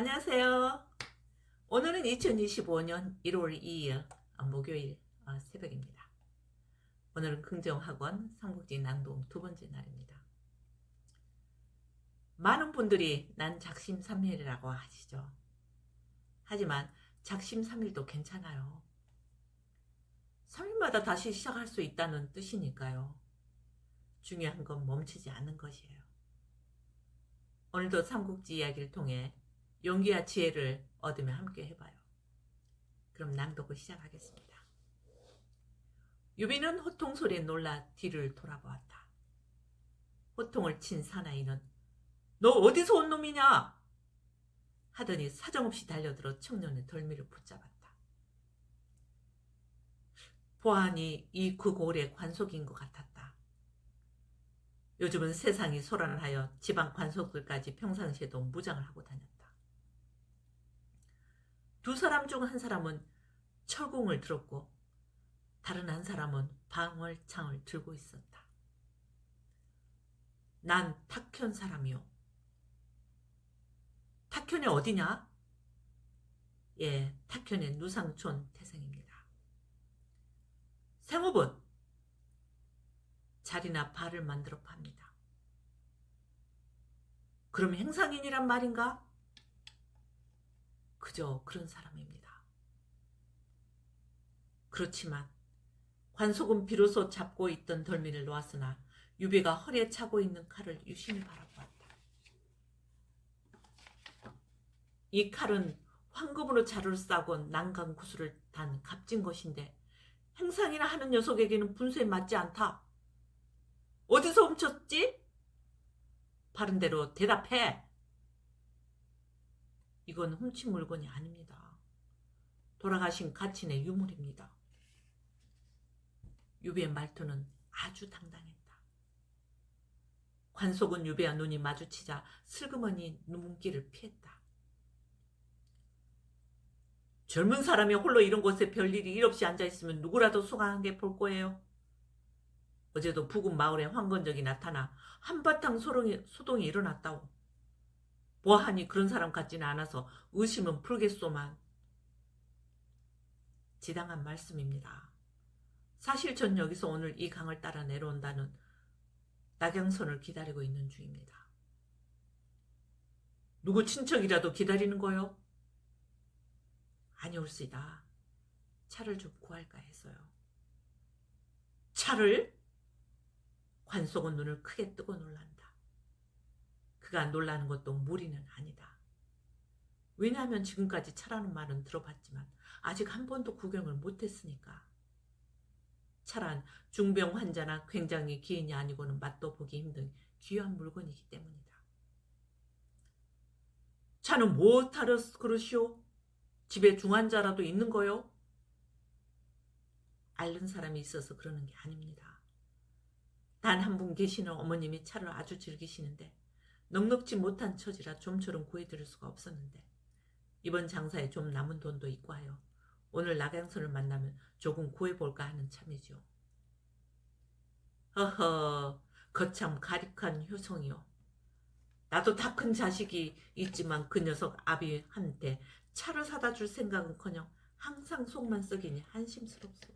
안녕하세요. 오늘은 2025년 1월 2일 아, 목요일 아, 새벽입니다. 오늘은 긍정학원 삼국지 낭독 두 번째 날입니다. 많은 분들이 난 작심삼일이라고 하시죠. 하지만 작심삼일도 괜찮아요. 3일마다 다시 시작할 수 있다는 뜻이니까요. 중요한 건 멈추지 않는 것이에요. 오늘도 삼국지 이야기를 통해 용기와 지혜를 얻으며 함께 해봐요. 그럼 낭독을 시작하겠습니다. 유비는 호통 소리에 놀라 뒤를 돌아보았다. 호통을 친 사나이는 너 어디서 온 놈이냐? 하더니 사정없이 달려들어 청년의 덜미를 붙잡았다. 보아하니 이 극오래 관속인 것 같았다. 요즘은 세상이 소란하여 지방 관속들까지 평상시에도 무장을 하고 다녔다. 두 사람 중 한 사람은 철공을 들었고 다른 한 사람은 방월창을 들고 있었다. 난 탁현 사람이요. 탁현이 어디냐? 예, 탁현의 누상촌 태생입니다. 생업은 자리나 발을 만들어 팝니다. 그럼 행상인이란 말인가? 그저 그런 사람입니다. 그렇지만 관속은 비로소 잡고 있던 덜미를 놓았으나 유비가 허리에 차고 있는 칼을 유심히 바라보았다. 이 칼은 황금으로 자루를 싸고 난간 구슬을 단 값진 것인데 행상이나 하는 녀석에게는 분수에 맞지 않다. 어디서 훔쳤지? 바른 대로 대답해. 이건 훔친 물건이 아닙니다. 돌아가신 가친의 유물입니다. 유비의 말투는 아주 당당했다. 관속은 유비와 눈이 마주치자 슬그머니 눈길을 피했다. 젊은 사람이 홀로 이런 곳에 별일이 일 없이 앉아있으면 누구라도 수강하게 볼 거예요. 어제도 부근 마을에 황건적이 나타나 한바탕 소동이, 소동이 일어났다고. 보아하니 그런 사람 같지는 않아서 의심은 풀겠소만. 지당한 말씀입니다. 사실 전 여기서 오늘 이 강을 따라 내려온다는 낙양선을 기다리고 있는 중입니다. 누구 친척이라도 기다리는 거요? 아니올시다. 차를 좀 구할까 해서요. 차를? 관속은 눈을 크게 뜨고 놀란다. 그가 놀라는 것도 무리는 아니다. 왜냐하면 지금까지 차라는 말은 들어봤지만 아직 한 번도 구경을 못했으니까. 차란 중병 환자나 굉장히 기인이 아니고는 맛도 보기 힘든 귀한 물건이기 때문이다. 차는 뭐 타려 그러시오? 집에 중환자라도 있는 거요? 앓는 사람이 있어서 그러는 게 아닙니다. 단 한 분 계시는 어머님이 차를 아주 즐기시는데 넉넉지 못한 처지라 좀처럼 구해드릴 수가 없었는데 이번 장사에 좀 남은 돈도 있고 하여 오늘 낙양선을 만나면 조금 구해볼까 하는 참이죠. 허허 거참 가릭한 효성이요. 나도 다 큰 자식이 있지만 그 녀석 아비한테 차를 사다 줄 생각은커녕 항상 속만 썩이니 한심스럽소.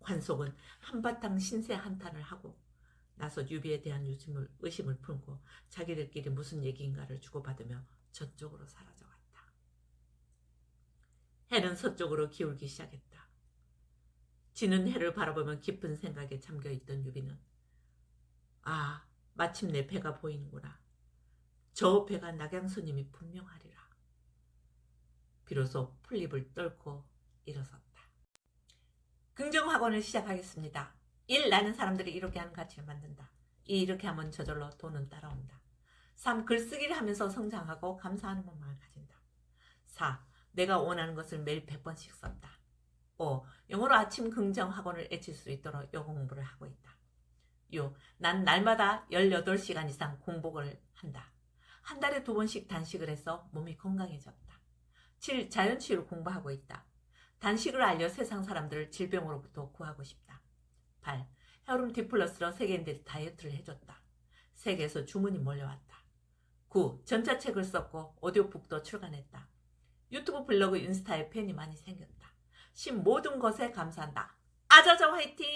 관속은 한바탕 신세 한탄을 하고 나서 유비에 대한 의심을, 의심을 풀고 자기들끼리 무슨 얘기인가를 주고받으며 저쪽으로 사라져갔다. 해는 서쪽으로 기울기 시작했다. 지는 해를 바라보면 깊은 생각에 잠겨있던 유비는 아 마침내 배가 보이는구나. 저 배가 낙양선님이 분명하리라. 비로소 풀립을 떨고 일어섰다. 긍정학원을 시작하겠습니다. 1. 나는 사람들이 이렇게 하는 가치를 만든다. 2. 이렇게 하면 저절로 돈은 따라온다. 3. 글쓰기를 하면서 성장하고 감사하는 마음을 가진다. 4. 내가 원하는 것을 매일 100번씩 썼다. 5. 영어로 아침 긍정 학원을 애칠 수 있도록 영어 공부를 하고 있다. 6. 난 날마다 18시간 이상 공복을 한다. 한 달에 두 번씩 단식을 해서 몸이 건강해졌다. 7. 자연치유를 공부하고 있다. 단식을 알려 세상 사람들을 질병으로부터 구하고 싶다. 8. 헤어룸 디플러스로 세계인들이 다이어트를 해줬다. 세계에서 주문이 몰려왔다. 9. 전자책을 썼고 오디오북도 출간했다. 유튜브 블로그 인스타에 팬이 많이 생겼다. 10. 모든 것에 감사한다. 아자자 화이팅!